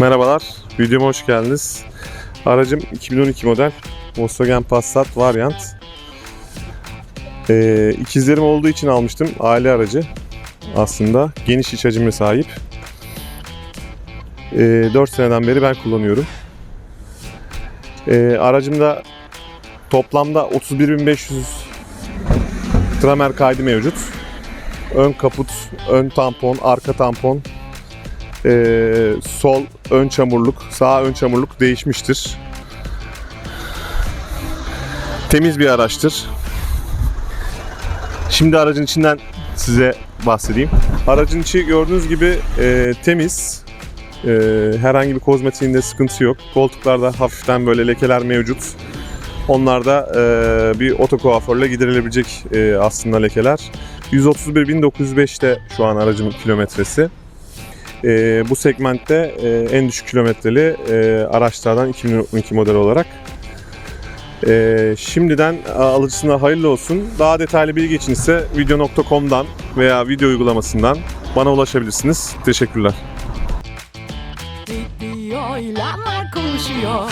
Merhabalar, videoma hoş geldiniz. Aracım 2012 model Volkswagen Passat Variant. Ee, ikizlerim olduğu için almıştım. Aile aracı aslında. Geniş iç hacimle sahip. Ee, 4 seneden beri ben kullanıyorum. Ee, aracımda toplamda 31.500 tramer kaydı mevcut. Ön kaput, ön tampon, arka tampon, ee, sol ön çamurluk, sağ ön çamurluk değişmiştir. Temiz bir araçtır. Şimdi aracın içinden size bahsedeyim. Aracın içi gördüğünüz gibi e, temiz. E, herhangi bir kozmetiğinde sıkıntı yok. Koltuklarda hafiften böyle lekeler mevcut. Onlar da e, bir oto kuaförle giderilebilecek e, aslında lekeler. 131.905'te şu an aracımın kilometresi. E, bu segmentte e, en düşük kilometreli e, araçlardan 2012 model olarak. E, şimdiden a, alıcısına hayırlı olsun. Daha detaylı bilgi için ise video.com'dan veya video uygulamasından bana ulaşabilirsiniz. Teşekkürler. Konuşuyor